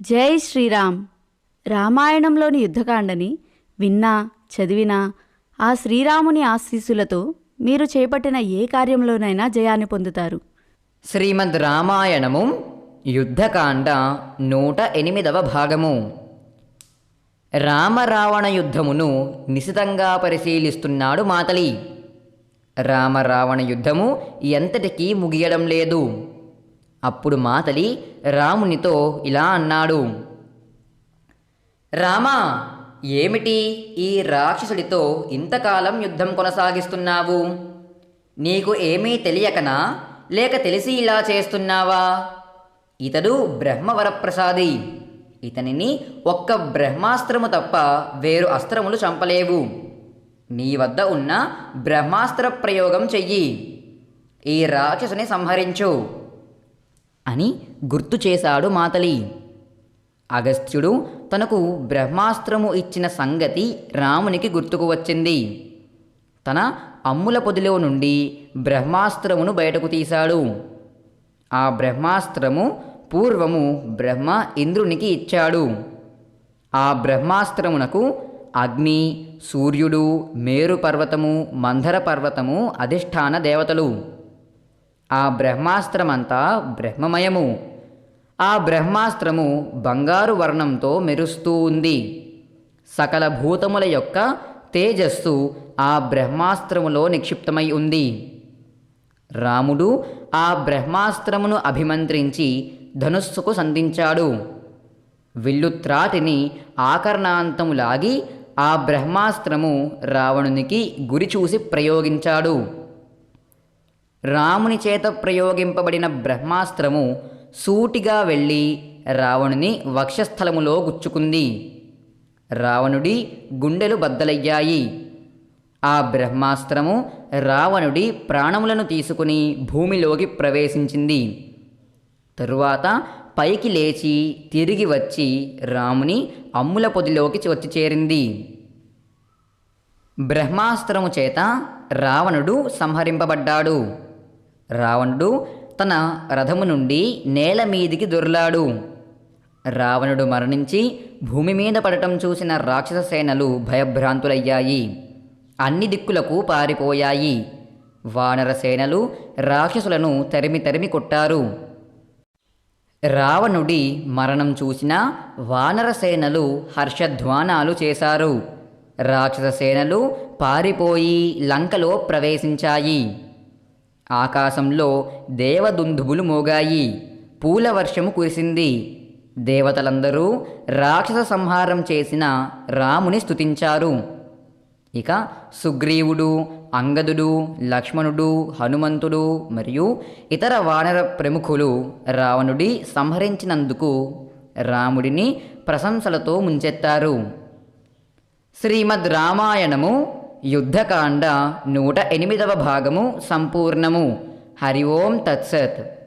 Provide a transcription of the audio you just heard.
జై శ్రీరామ్. రామాయణంలోని యుద్ధకాండని విన్నా చదివినా ఆ శ్రీరాముని ఆశీస్సులతో మీరు చేపట్టిన ఏ కార్యంలోనైనా జయాన్ని పొందుతారు. శ్రీమద్ రామాయణము యుద్ధకాండ నూట ఎనిమిదవ భాగము. రామరావణ యుద్ధమును నిశితంగా పరిశీలిస్తున్నాడు మాతలి. రామరావణ యుద్ధము ఎంతటికీ ముగియడం లేదు. అప్పుడు మాతలి రామునితో ఇలా అన్నాడు. రామా ఏమిటి ఈ రాక్షసుడితో ఇంతకాలం యుద్ధం కొనసాగిస్తున్నావు? నీకు ఏమీ తెలియకనా? లేక తెలిసి ఇలా చేస్తున్నావా? ఇతడు బ్రహ్మవరప్రసాది. ఇతనిని ఒక్క బ్రహ్మాస్త్రము తప్ప వేరు అస్త్రములు చంపలేవు. నీ వద్ద ఉన్న బ్రహ్మాస్త్ర ప్రయోగం చెయ్యి. ఈ రాక్షసుని సంహరించు. అని గుర్తు చేశాడు మాతలి. అగస్త్యుడు తనకు బ్రహ్మాస్త్రము ఇచ్చిన సంగతి రామునికి గుర్తుకు వచ్చింది. తన అమ్ముల పొదిలో నుండి బ్రహ్మాస్త్రమును బయటకు తీశాడు. ఆ బ్రహ్మాస్త్రము పూర్వము బ్రహ్మ ఇంద్రునికి ఇచ్చాడు. ఆ బ్రహ్మాస్త్రమునకు అగ్ని సూర్యుడు మేరు పర్వతము మంధర పర్వతము అధిష్టాన దేవతలు. ఆ బ్రహ్మాస్త్రమంతా బ్రహ్మమయము. ఆ బ్రహ్మాస్త్రము బంగారు వర్ణంతో మెరుస్తూ ఉంది. సకల భూతముల యొక్క తేజస్సు ఆ బ్రహ్మాస్త్రములో నిక్షిప్తమై ఉంది. రాముడు ఆ బ్రహ్మాస్త్రమును అభిమంత్రించి ధనుస్సుకు సంధించాడు. విల్లుత్రాటిని ఆకర్ణాంతము లాగి ఆ బ్రహ్మాస్త్రము రావణునికి గురి చూసి ప్రయోగించాడు. రాముని చేత ప్రయోగింపబడిన బ్రహ్మాస్త్రము సూటిగా వెళ్ళి రావణుని వక్షస్థలములో గుచ్చుకుంది. రావణుడి గుండెలు బద్దలయ్యాయి. ఆ బ్రహ్మాస్త్రము రావణుడి ప్రాణములను తీసుకుని భూమిలోకి ప్రవేశించింది. తరువాత పైకి లేచి తిరిగి వచ్చి రాముని అమ్ముల పొదిలోకి వచ్చి చేరింది. బ్రహ్మాస్త్రము చేత రావణుడు సంహరింపబడ్డాడు. రావణుడు తన రథము నుండి నేల మీదికి దొర్లాడు. రావణుడు మరణించి భూమి మీద పడటం చూసిన రాక్షస సేనలు భయభ్రాంతులయ్యాయి. అన్ని దిక్కులకు పారిపోయాయి. వానర సేనలు రాక్షసులను తరిమి తరిమి కొట్టారు. రావణుడి మరణం చూసిన వానర సేనలు హర్షధ్వానాలు చేశారు. రాక్షస సేనలు పారిపోయి లంకలో ప్రవేశించాయి. ఆకాశంలో దేవదుందుబులు మోగాయి. పూల వర్షము కురిసింది. దేవతలందరూ రాక్షస సంహారం చేసిన రాముని స్తుతించారు. ఇక సుగ్రీవుడు అంగదుడు లక్ష్మణుడు హనుమంతుడు మరియు ఇతర వానర ప్రముఖులు రావణుడి సంహరించినందుకు రాముడిని ప్రశంసలతో ముంచెత్తారు. శ్రీమద్ రామాయణము యుద్ధకాండ నూట ఎనిమిదవ భాగము సంపూర్ణము. హరి ఓం తత్సత్.